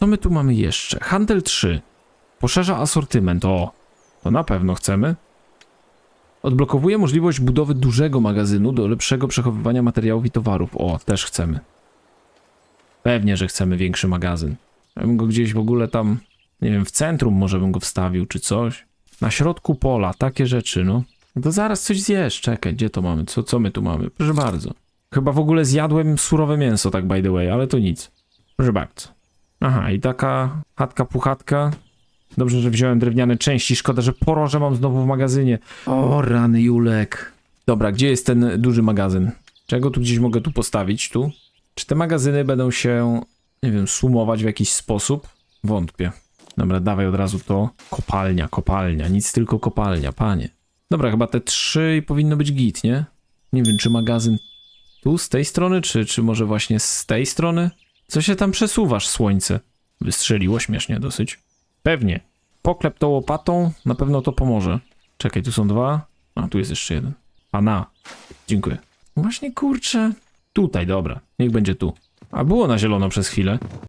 Co my tu mamy jeszcze? Handel 3. Poszerza asortyment. O, to na pewno chcemy. Odblokowuje możliwość budowy dużego magazynu do lepszego przechowywania materiałów i towarów. O, też chcemy. Pewnie, że chcemy większy magazyn. Ja bym go gdzieś w ogóle tam, nie wiem, w centrum może bym go wstawił, czy coś. Na środku pola, takie rzeczy, no. No to zaraz coś zjesz, czekaj, gdzie to mamy? Co, co my tu mamy? Proszę bardzo. Chyba w ogóle zjadłem surowe mięso, tak by the way, ale to nic. Proszę bardzo. Aha, i taka chatka puchatka. Dobrze, że wziąłem drewniane części. Szkoda, że poroże mam znowu w magazynie. O, rany Julek. Dobra, gdzie jest ten duży magazyn? Czego tu gdzieś mogę tu postawić? Tu? Czy te magazyny będą się, nie wiem, sumować w jakiś sposób? Wątpię. Dobra, dawaj od razu to. Kopalnia, kopalnia. Nic tylko kopalnia, panie. Dobra, chyba te trzy i powinno być git, nie? Nie wiem, czy magazyn tu, z tej strony, czy, czy może właśnie z tej strony? Co się tam przesuwasz, słońce? Wystrzeliło śmiesznie dosyć. Pewnie. Poklep to łopatą, na pewno to pomoże. Czekaj, tu są dwa. A, tu jest jeszcze jeden. Pana. Dziękuję. Właśnie kurczę. Tutaj, dobra. Niech będzie tu. A było na zielono przez chwilę.